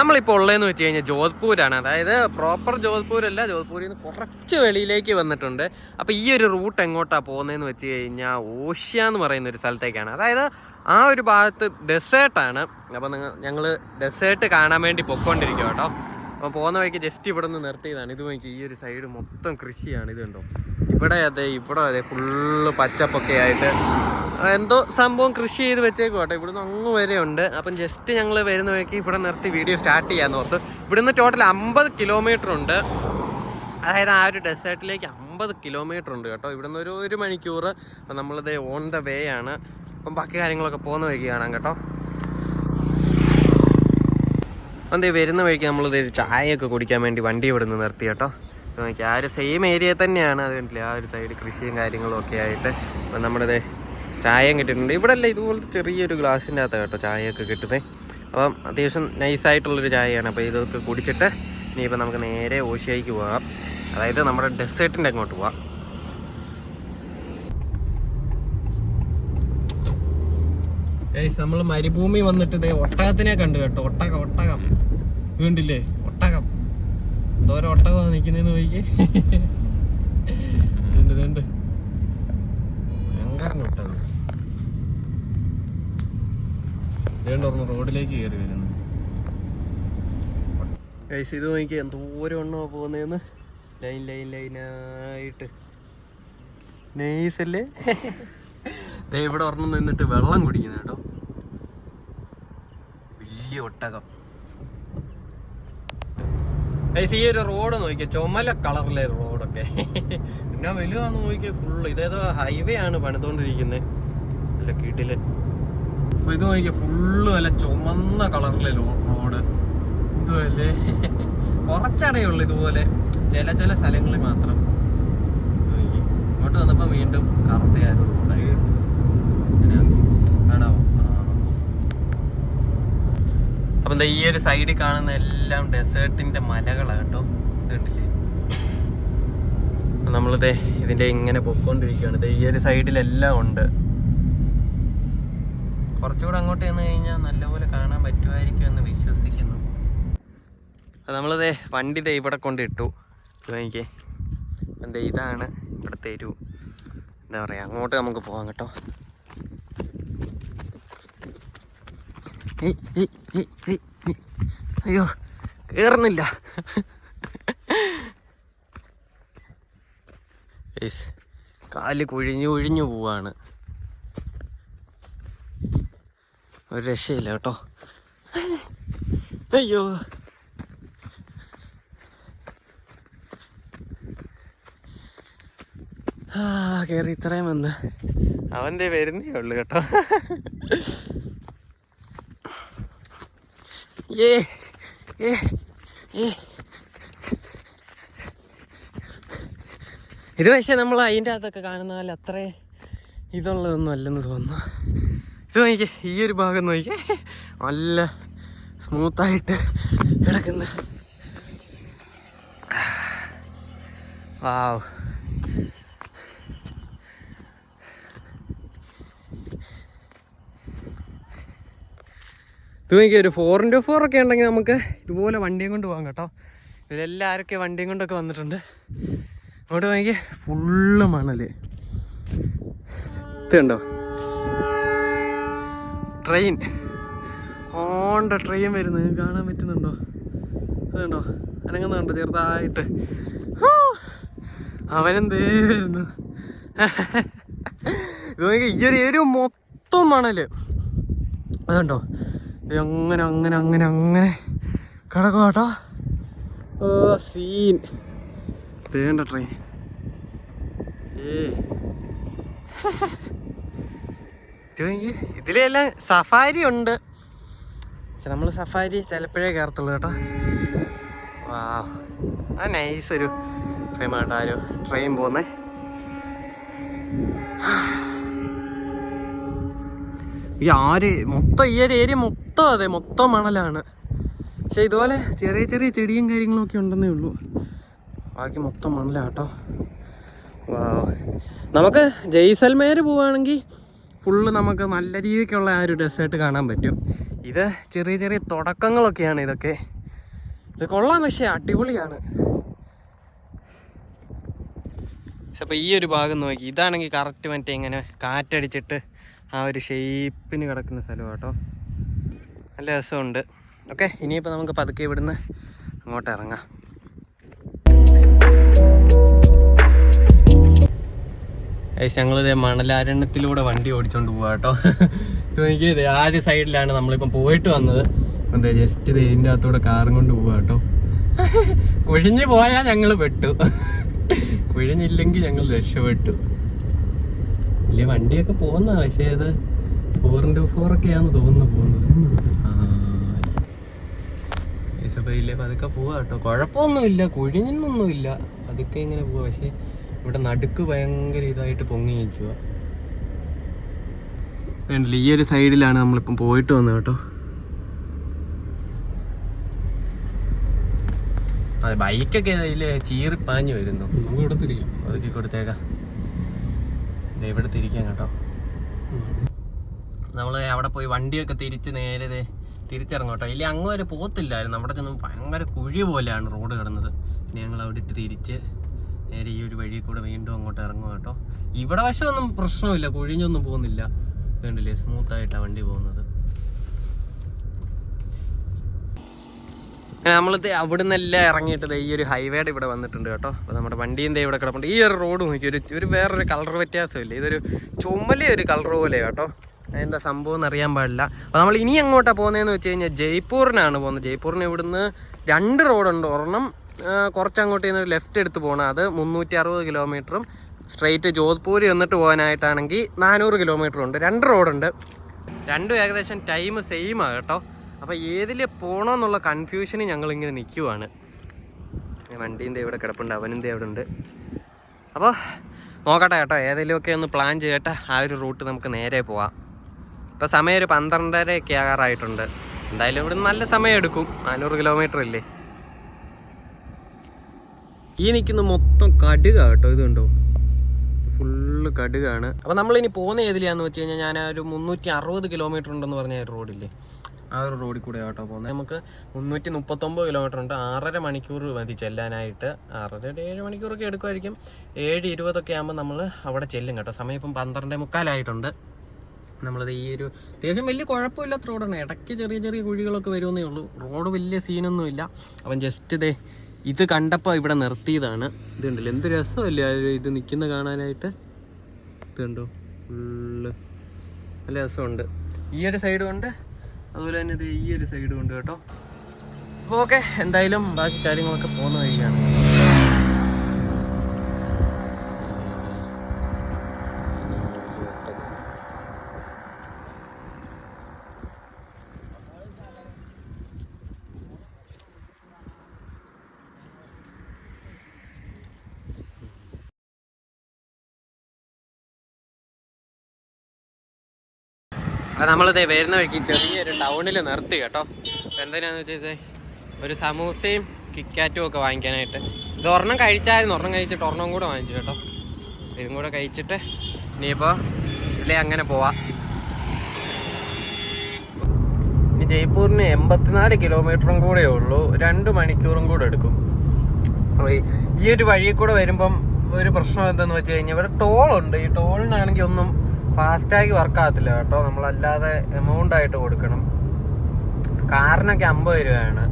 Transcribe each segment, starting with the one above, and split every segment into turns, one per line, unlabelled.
നമ്മളിപ്പോൾ ഉള്ളതെന്ന് വെച്ച് കഴിഞ്ഞാൽ ജോധ്പൂരാണ്. അതായത് പ്രോപ്പർ ജോധ്പൂരല്ല ജോധ്പൂരിൽ നിന്ന് കുറച്ച് വെളിയിലേക്ക് വന്നിട്ടുണ്ട്. അപ്പോൾ ഈ ഒരു റൂട്ട് എങ്ങോട്ടാണ് പോകുന്നതെന്ന് വെച്ച് കഴിഞ്ഞാൽ ഓഷ്യ എന്ന് പറയുന്ന ഒരു സ്ഥലത്തേക്കാണ്. അതായത് ആ ഒരു ഭാഗത്ത് ഡെസേർട്ടാണ് അപ്പോൾ നിങ്ങൾ ഞങ്ങൾ ഡെസേർട്ട് കാണാൻ വേണ്ടി പൊയ്ക്കൊണ്ടിരിക്കും കേട്ടോ. അപ്പോൾ പോകുന്ന വഴിക്ക് ജസ്റ്റ് ഇവിടെ നിന്ന് നിർത്തിയതാണ്. ഇത് നോക്കി ഈ ഒരു സൈഡ് മൊത്തം കൃഷിയാണ്. ഇത് കണ്ടോ? ഇവിടെ അതെ ഇവിടെ അതെ ഫുള്ള് പച്ചപ്പൊക്കെ ആയിട്ട്. എന്തോ സംഭവം കൃഷി ചെയ്ത് വെച്ചേക്കും കേട്ടോ. ഇവിടുന്ന് അങ്ങ് വരെ ഉണ്ട്. അപ്പം ജസ്റ്റ് ഞങ്ങൾ വരുന്ന വഴിക്ക് ഇവിടെ നിർത്തി വീഡിയോ സ്റ്റാർട്ട് ചെയ്യാന്ന് ഓർത്ത്. ഇവിടുന്ന് ടോട്ടൽ അമ്പത് കിലോമീറ്റർ ഉണ്ട്. അതായത് ആ ഒരു ഡെസേർട്ടിലേക്ക് അമ്പത് കിലോമീറ്റർ ഉണ്ട് കേട്ടോ. ഇവിടുന്ന് ഒരു ഒരു മണിക്കൂർ. നമ്മളിത് ഓൺ ദ വേ ആണ്. അപ്പം ബാക്കി കാര്യങ്ങളൊക്കെ പോകുന്ന വഴിക്ക് കാണാം കേട്ടോ. അതെ വരുന്ന വഴിക്ക് നമ്മളിത് ചായയൊക്കെ കുടിക്കാൻ വേണ്ടി വണ്ടി ഇവിടെ നിന്ന് നിർത്തി കേട്ടോ. നോക്കി ആ ഒരു സെയിം ഏരിയ തന്നെയാണ് അത് കണ്ടില്ലേ? ആ ഒരു സൈഡ് കൃഷിയും കാര്യങ്ങളും ഒക്കെ ആയിട്ട്. അപ്പം നമ്മുടെ ചായയും കിട്ടിയിട്ടുണ്ട്. ഇവിടെ അല്ല ഇതുപോലത്തെ ചെറിയൊരു ഗ്ലാസിന്റെ അകത്ത് കേട്ടോ ചായയൊക്കെ കിട്ടുന്നത് അപ്പം അത്യാവശ്യം നൈസായിട്ടുള്ളൊരു ചായയാണ്. അപ്പോൾ ഇതൊക്കെ കുടിച്ചിട്ട് ഇനിയിപ്പോൾ നമുക്ക് നേരെ ഓശിയായിക്ക് പോകാം. അതായത് നമ്മുടെ ഡെസേർട്ടിന്റെ അങ്ങോട്ട് പോവാം. നമ്മൾ മരുഭൂമി വന്നിട്ട് ഇതേ ഒട്ടകത്തിനെ കണ്ടു കേട്ടോ. ഒട്ടകം ഒട്ടകം. വീണ്ടില്ലേ ഒട്ടകം എന്തോരം ഒട്ടകമാണ് നിൽക്കുന്നതെന്ന് നോക്കിക്കേ. ഇതുണ്ട് ഇതുണ്ട്. ഭയങ്കര ഒട്ടകം. ഇതുകൊണ്ട് പറഞ്ഞു റോഡിലേക്ക് കയറി വരുന്നു. ഗൈസ് ഇത് നോക്കി എന്തോരം എണ്ണോ പോകുന്നതെന്ന് ലൈൻ ലൈൻ ലൈനായിട്ട് നൈസല്ലേ? ദേ ഇവിടെ ഒരെണ്ണം നിന്നിട്ട് വെള്ളം കുടിക്കുന്നു കേട്ടോ. വലിയ ഒട്ടകം. ഈ ഒരു റോഡ് നോക്കിയ ചുമല കളറിലെ റോഡൊക്കെ പിന്നെ വലുതാന്ന് നോക്കിയ ഫുള്ള് ഇതേതോ ഹൈവേ ആണ് പണിതുകൊണ്ടിരിക്കുന്നത് അല്ല കീട്ടിൽ അപ്പൊ ഇത് നോക്കിയ ഫുള്ള് വല്ല ചുമന്ന കളറിലെ റോഡ് എന്തുവല്ലേ കുറച്ചടേ ഉള്ളു ഇതുപോലെ. ചില ചില സ്ഥലങ്ങളിൽ മാത്രം. ഇങ്ങോട്ട് വന്നപ്പോ വീണ്ടും കറുത്തയാരും റോഡായി കാണാവോ അപ്പം എന്താ ഈ ഒരു സൈഡിൽ കാണുന്ന എല്ലാം ഡെസേർട്ടിന്റെ മലകളാണ് കേട്ടോ. ഇതുണ്ടല്ലേ നമ്മളിതേ ഇതിന്റെ ഇങ്ങനെ പൊക്കോണ്ടിരിക്കുകയാണ്. ദേ ഈ ഒരു സൈഡിലെല്ലാം ഉണ്ട്. കുറച്ചുകൂടെ അങ്ങോട്ട് ചെന്ന് കഴിഞ്ഞാൽ നല്ലപോലെ കാണാൻ പറ്റുമായിരിക്കും എന്ന് വിശ്വസിക്കുന്നു. അപ്പം നമ്മളിതേ വണ്ടി ദേ ഇവിടെ കൊണ്ടിട്ടു ഇത് നോക്കിക്കേ എന്താ ഇതാണ് ഇവിടുത്തെ ഒരു എന്താ പറയുക അങ്ങോട്ട് നമുക്ക് പോകാം കേട്ടോ. അയ്യോ കേറുന്നില്ല. കാൽ കുഴിഞ്ഞു കുഴിഞ്ഞു പോവാണ്. ഒരു രക്ഷയില്ല കേട്ടോ. അയ്യോ. ആ കേറി ഇത്രയും വന്ന്. അവന്റെ വരുന്നേ ഉള്ളു കേട്ടോ. ഏ ഏ ഏ ഇത് പക്ഷേ നമ്മൾ അതിന്റെ അകത്തൊക്കെ കാണുന്ന പോലെ അത്ര ഇതുള്ളതൊന്നും അല്ലെന്ന് തോന്നുന്നു. ഇത് നോക്കിക്കേ ഈ ഒരു ഭാഗം നോക്കിക്കേ. നല്ല സ്മൂത്തായിട്ട് കിടക്കുന്ന. വാവ് ഇത് ഒരു ഫോർ ഇന്റു ഫോർ ഒക്കെ ഉണ്ടെങ്കിൽ നമുക്ക് ഇതുപോലെ വണ്ടിയും കൊണ്ട് പോകാം കേട്ടോ. ഇതിലെല്ലാവരൊക്കെ വണ്ടിയും കൊണ്ടൊക്കെ വന്നിട്ടുണ്ട്. അവിടെ നോക്കി ഫുള്ള് മണൽ. ഇതുണ്ടോ ട്രെയിൻ. ഓണ്ട ട്രെയിൻ വരുന്നത് കാണാൻ പറ്റുന്നുണ്ടോ? അതുണ്ടോ അനങ്ങുന്നുണ്ടോ ചെറുതായിട്ട്! അവനെന്തേ വരുന്നു? ഇത് നോക്കി ഈ ഒരു മൊത്തം മണൽ. അതുണ്ടോ അങ്ങനെ അങ്ങനെ അങ്ങനെ അങ്ങനെ. കിടക്കും കേട്ടോ ഓ സീൻ തേണ്ട ട്രെയിൻ ഏ. ഇതിലെല്ലാം സഫാരി ഉണ്ട്. പക്ഷെ നമ്മൾ സഫാരി ചിലപ്പോഴേ കയറത്തുള്ളൂ കേട്ടോ. വാ. ആ നൈസ് ഒരു ഫ്രെയിം കേട്ടോ ട്രെയിൻ പോകുന്നേ ഈ ആര് മൊത്തം ഈ ഒരു ഏരിയ മൊത്തം അതെ മൊത്തം മണലാണ്. പക്ഷെ ഇതുപോലെ ചെറിയ ചെറിയ ചെടിയും കാര്യങ്ങളും ഒക്കെ ഉണ്ടെന്നേ ഉള്ളൂ. ബാക്കി മൊത്തം മണലാട്ടോ. വാ നമുക്ക് ജയ്സൽമേർ പോവുകയാണെങ്കിൽ ഫുള്ള് നമുക്ക് നല്ല രീതിക്കുള്ള ആ ഒരു ഡെസേർട്ട് കാണാൻ പറ്റും. ഇത് ചെറിയ ചെറിയ തുടക്കങ്ങളൊക്കെയാണ് ഇതൊക്കെ. ഇത് കൊള്ളാം പക്ഷേ അടിപൊളിയാണ്. പക്ഷെ അപ്പോൾ ഈ ഒരു ഭാഗം നോക്കി. ഇതാണെങ്കിൽ കറക്റ്റ് മറ്റേ ഇങ്ങനെ കാറ്റടിച്ചിട്ട് ആ ഒരു ഷേപ്പിന് കിടക്കുന്ന സ്ഥലം കേട്ടോ നല്ല രസമുണ്ട്. ഓക്കെ ഇനിയിപ്പോൾ നമുക്ക് പതുക്കെ ഇവിടുന്ന് അങ്ങോട്ട് ഇറങ്ങാം. ഞങ്ങൾ ഞങ്ങളിതേ മണലാരണ്യത്തിലൂടെ വണ്ടി ഓടിച്ചോണ്ട് പോവാ കേട്ടോ. എനിക്ക് ഇതേ ആ ആദ്യ സൈഡിലാണ് നമ്മളിപ്പം പോയിട്ട് വന്നത്. എന്താ ജസ്റ്റ് ഇതേ ഇതിന്റെ അകത്തൂടെ കാറും കൊണ്ട് പോവാ കേട്ടോ. കുഴിഞ്ഞു പോയാൽ ഞങ്ങൾ പെട്ടു. കുഴിഞ്ഞില്ലെങ്കിൽ ഞങ്ങൾ രക്ഷപ്പെട്ടു. വലിയ വണ്ടിയൊക്കെ പോകുന്ന പക്ഷേ അത് ഫോർ ഇന്റു ഫോർ ഒക്കെയാന്ന് തോന്നുന്നു പോകുന്നത്. ഇല്ലേ? പതുക്കെ പോവാ കേട്ടോ. കുഴപ്പമൊന്നുമില്ല കുഴിഞ്ഞൊന്നുമില്ല പതുക്കെ ഇങ്ങനെ പോവാ പക്ഷേ ഇവിടെ നടുക്ക് ഭയങ്കര ഇതായിട്ട് പൊങ്ങി നിൽക്കുക ഈ ഒരു സൈഡിലാണ് നമ്മളിപ്പം പോയിട്ട് വന്നത് കേട്ടോ. അതെ ബൈക്കൊക്കെ ഇതിൽ ചീറി പാഞ്ഞു വരുന്നു.
നമുക്ക് ഇവിടെ തിരിക്കാം
ഒതുക്കി കൊടുത്തേക്കാം. ഇവിടെ തിരിക്കാം കേട്ടോ. നമ്മൾ അവിടെ പോയി വണ്ടിയൊക്കെ തിരിച്ച് നേരെ തിരിച്ചിറങ്ങും കേട്ടോ. ഇല്ല അങ്ങ് വരെ പോത്തില്ലായിരുന്നു അവിടെ ചെന്ന് ഭയങ്കര കുഴി പോലെയാണ് റോഡ് കിടന്നത്. പിന്നെ ഞങ്ങൾ അവിടെ ഇട്ട് തിരിച്ച് നേരെ ഈ ഒരു വഴി കൂടെ വീണ്ടും അങ്ങോട്ട് ഇറങ്ങും കേട്ടോ. ഇവിടെ വശമൊന്നും പ്രശ്നമില്ല. കുഴിഞ്ഞൊന്നും പോകുന്നില്ല. വേണ്ടില്ലേ സ്മൂത്തായിട്ടാണ് വണ്ടി പോകുന്നത്. നമ്മൾ അവിടെ നിന്നെല്ലാം ഇറങ്ങിയിട്ട് ഈ ഒരു ഹൈവേയുടെ ഇവിടെ വന്നിട്ടുണ്ട് കേട്ടോ. അപ്പോൾ നമ്മുടെ വണ്ടിയും ഇവിടെ കിടപ്പുണ്ട്. ഈ ഒരു റോഡ് നോക്കി ഒരു ഒരു വേറൊരു കളർ വ്യത്യാസമില്ല? ഇതൊരു ചുമലിയ ഒരു കളർ പോലെ കേട്ടോ. എന്താ സംഭവം എന്ന് അറിയാൻ പാടില്ല. അപ്പോൾ നമ്മൾ ഇനി അങ്ങോട്ടാണ് പോകുന്നതെന്ന് വെച്ച് കഴിഞ്ഞാൽ ജയ്പൂരിനാണ് പോകുന്നത്. ജയ്പൂരിന് ഇവിടുന്ന് രണ്ട് റോഡുണ്ട് ഒരെണ്ണം കുറച്ചങ്ങോട്ട് നിന്ന് ലെഫ്റ്റ് എടുത്ത് പോകണം അത് മുന്നൂറ്റി അറുപത് കിലോമീറ്ററും സ്ട്രെയിറ്റ് ജോധ്പൂർ എന്നിട്ട് പോകാനായിട്ടാണെങ്കിൽ നാനൂറ് കിലോമീറ്ററും ഉണ്ട്. രണ്ട് റോഡുണ്ട് രണ്ടും ഏകദേശം ടൈം സെയിമാണ് കേട്ടോ. അപ്പോൾ ഏതിൽ പോകണമെന്നുള്ള കൺഫ്യൂഷന് ഞങ്ങളിങ്ങനെ നിൽക്കുവാണ് വണ്ടീന്റെ ഇവിടെ കിടപ്പുണ്ട് അവനും അവിടെ ഉണ്ട്. അപ്പോൾ നോക്കട്ടെ കേട്ടോ ഏതെങ്കിലുമൊക്കെ ഒന്ന് പ്ലാൻ ചെയ്യട്ടെ ആ ഒരു റൂട്ട് നമുക്ക് നേരെ പോവാം. ഇപ്പോൾ സമയം ഒരു പന്ത്രണ്ടരയൊക്കെ ആകാറായിട്ടുണ്ട്. എന്തായാലും ഇവിടെ നല്ല സമയം എടുക്കും. നാനൂറ് കിലോമീറ്റർ അല്ലേ ഈ നിൽക്കുന്ന മൊത്തം കടുക കേട്ടോ ഇത് ഫുള്ള് കടുകാണ്. അപ്പോൾ നമ്മളിനി പോകുന്ന ഏതിലാന്ന് വെച്ച് കഴിഞ്ഞാൽ ഞാൻ ഒരു മുന്നൂറ്റി അറുപത് കിലോമീറ്റർ ഉണ്ടെന്ന് പറഞ്ഞ റോഡില്ലേ ആ ഒരു റോഡിൽ കൂടെ കേട്ടോ പോകുന്നത്. നമുക്ക് മുന്നൂറ്റി മുപ്പത്തൊമ്പത് കിലോമീറ്റർ ഉണ്ട്. ആറര മണിക്കൂർ മതി ചെല്ലാനായിട്ട്. ആറര ഏഴ് മണിക്കൂറൊക്കെ എടുക്കുമായിരിക്കും. ഏഴ് ഇരുപതൊക്കെ ആകുമ്പോൾ നമ്മൾ അവിടെ ചെല്ലും കേട്ടോ. സമയം ഇപ്പം പന്ത്രണ്ടേ മുക്കാലായിട്ടുണ്ട്. നമ്മളത് ഈ ഒരു അത്യാവശ്യം വലിയ കുഴപ്പമില്ലാത്ത റോഡാണ് ഇടയ്ക്ക് ചെറിയ ചെറിയ കുഴികളൊക്കെ വരുമെന്നേ ഉള്ളൂ. റോഡ് വലിയ സീനൊന്നുമില്ല അവൻ ജസ്റ്റ് ഇതേ ഇത് കണ്ടപ്പോൾ ഇവിടെ നിർത്തിയതാണ്. ഇത് കണ്ടില്ല? എന്ത് രസമല്ലേ ഇത് നിൽക്കുന്ന കാണാനായിട്ട്? ഇത് കണ്ടോ? ഫുള്ള് നല്ല രസമുണ്ട്. ഈ ഒരു സൈഡ് ഉണ്ട് അതുപോലെ തന്നെ ഈ ഒരു സൈഡും ഉണ്ട് കേട്ടോ. അപ്പോൾ ഓക്കെ എന്തായാലും ബാക്കി കാര്യങ്ങളൊക്കെ പോകുന്ന വഴിയാണ്. അത് നമ്മളിതേ വരുന്ന വഴിക്ക് ചെറിയൊരു ടൗണിൽ നിർത്തി കേട്ടോ. അപ്പം എന്തിനാന്ന് വെച്ചാൽ ഒരു സമൂസയും കിക്കാറ്റും ഒക്കെ വാങ്ങിക്കാനായിട്ട്. ഇത് ഒരെണ്ണം കഴിച്ചായിരുന്നു ഒരെണ്ണം കഴിച്ചിട്ട് ഒരെണ്ണം കൂടെ വാങ്ങിച്ചു കേട്ടോ. ഇതും കൂടെ കഴിച്ചിട്ട് ഇനിയിപ്പോൾ ഇല്ലേ അങ്ങനെ പോവാം. ഇനി ജയ്പൂരിന് എൺപത്തിനാല് കിലോമീറ്ററും കൂടെ ഉള്ളൂ. രണ്ട് മണിക്കൂറും കൂടെ എടുക്കും. അപ്പോൾ ഈ ഒരു വഴിയിൽ കൂടെ വരുമ്പം ഒരു പ്രശ്നം എന്താണെന്ന് വെച്ച് കഴിഞ്ഞാൽ ഇവിടെ ടോളുണ്ട്. ഈ ടോളിനാണെങ്കിൽ ഒന്നും ഫാസ്റ്റാഗ് വർക്കാകത്തില്ല കേട്ടോ. നമ്മളല്ലാതെ എമൗണ്ട് ആയിട്ട് കൊടുക്കണം. കാറിനൊക്കെ അമ്പത് രൂപയാണ്.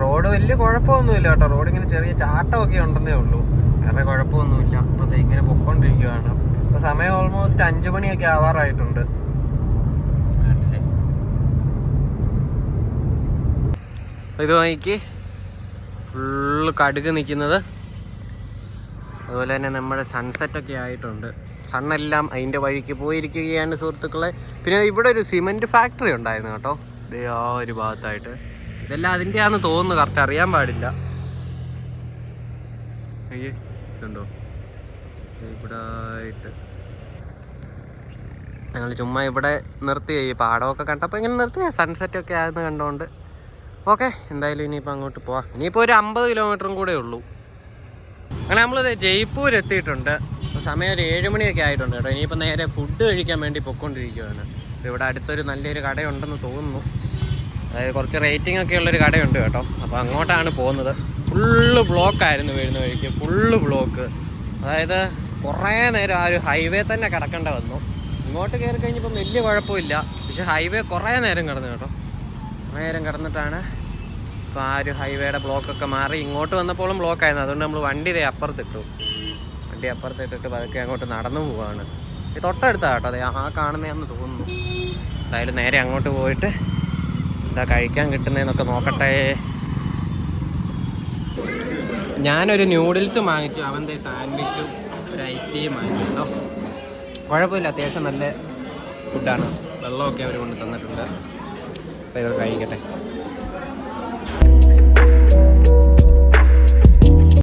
റോഡ് വലിയ കുഴപ്പമൊന്നുമില്ല കേട്ടോ. റോഡ് ഇങ്ങനെ ചെറിയ ചാട്ടമൊക്കെ ഉണ്ടെന്നേ ഉള്ളൂ. വേറെ കുഴപ്പമൊന്നുമില്ല. അപ്പോൾ ഇങ്ങനെ പൊക്കോണ്ടിരിക്കുകയാണ് അപ്പോൾ സമയം ഓൾമോസ്റ്റ് അഞ്ചു മണിയൊക്കെ ആവാറായിട്ടുണ്ട്. ഇത് വാങ്ങിക്ക്. ഫുള്ള് കടുക് നിൽക്കുന്നത്. അതുപോലെ തന്നെ നമ്മുടെ സൺസെറ്റൊക്കെ ആയിട്ടുണ്ട്. സണ്ണെല്ലാം അതിന്റെ വഴിക്ക് പോയിരിക്കുകയാണ് സുഹൃത്തുക്കളെ. പിന്നെ ഇവിടെ ഒരു സിമെന്റ് ഫാക്ടറി ഉണ്ടായിരുന്നു കേട്ടോ. ഇതേ ആ ഒരു ഭാഗത്തായിട്ട്. ഇതെല്ലാം അതിന്റെയാന്ന് തോന്നുന്നു കറക്റ്റ് അറിയാൻ പാടില്ല. അയ്യേ ഇതുണ്ടോ? ഇവിടെ ആയിട്ട് ഞങ്ങൾ ചുമ്മാ ഇവിടെ നിർത്തി. ഈ പാടമൊക്കെ കണ്ടപ്പോൾ ഇങ്ങനെ നിർത്തി. സൺസെറ്റ് ഒക്കെ ആയെന്ന് കണ്ടുകൊണ്ട് ഓക്കെ എന്തായാലും ഇനിയിപ്പോൾ അങ്ങോട്ട് പോവാം. ഇനിയിപ്പോൾ ഒരു അമ്പത് കിലോമീറ്ററും കൂടെ ഉള്ളൂ. അങ്ങനെ നമ്മളിത് ജയ്പൂർ എത്തിയിട്ടുണ്ട്. അപ്പോൾ സമയം ഒരു ഏഴ് മണിയൊക്കെ ആയിട്ടുണ്ട് കേട്ടോ. ഇനിയിപ്പോൾ നേരെ ഫുഡ് കഴിക്കാൻ വേണ്ടി പൊയ്ക്കൊണ്ടിരിക്കുകയാണ് അപ്പോൾ ഇവിടെ അടുത്തൊരു നല്ലൊരു കടയുണ്ടെന്ന് തോന്നുന്നു. അതായത് കുറച്ച് റേറ്റിംഗ് ഒക്കെ ഉള്ളൊരു കടയുണ്ട് കേട്ടോ. അപ്പോൾ അങ്ങോട്ടാണ് പോകുന്നത്. ഫുള്ള് ബ്ലോക്കായിരുന്നു വരുന്ന വഴിക്ക്. ഫുള്ള് ബ്ലോക്ക് അതായത് കുറേ നേരം ആ ഒരു ഹൈവേ തന്നെ കിടക്കേണ്ട വന്നു. ഇങ്ങോട്ട് കയറി കഴിഞ്ഞപ്പോൾ വലിയ കുഴപ്പമില്ല. പക്ഷേ ഹൈവേ കുറേ നേരം കിടന്നു കേട്ടോ. കുറേ നേരം കിടന്നിട്ടാണ് ഇപ്പോൾ ആ ഒരു ഹൈവേയുടെ ബ്ലോക്കൊക്കെ മാറി ഇങ്ങോട്ട് വന്നപ്പോഴും ബ്ലോക്കായിരുന്നു അതുകൊണ്ട് നമ്മൾ വണ്ടി ഇതേ അപ്പുറത്തിട്ടു വണ്ടി അപ്പുറത്തിട്ടിട്ട് പതുക്കെ അങ്ങോട്ട് നടന്നു പോവാണ്. ഈ തൊട്ടടുത്താ കേട്ടോ അതെ ആ കാണുന്നതെന്ന് തോന്നുന്നു. എന്തായാലും നേരെ അങ്ങോട്ട് പോയിട്ട് എന്താ കഴിക്കാൻ കിട്ടുന്നതെന്നൊക്കെ നോക്കട്ടെ. ഞാനൊരു നൂഡിൽസ് വാങ്ങിച്ചു. അവന്റെ സാൻഡ്വിച്ചും ഒരു ഐസ് ടീയും വാങ്ങിച്ചു കേട്ടോ. കുഴപ്പമില്ല അത്യാവശ്യം നല്ല ഫുഡാണ് വെള്ളമൊക്കെ അവർ കൊണ്ട് തന്നിട്ടുണ്ട്. അപ്പോൾ ഇതൊക്കെ കഴിക്കട്ടെ.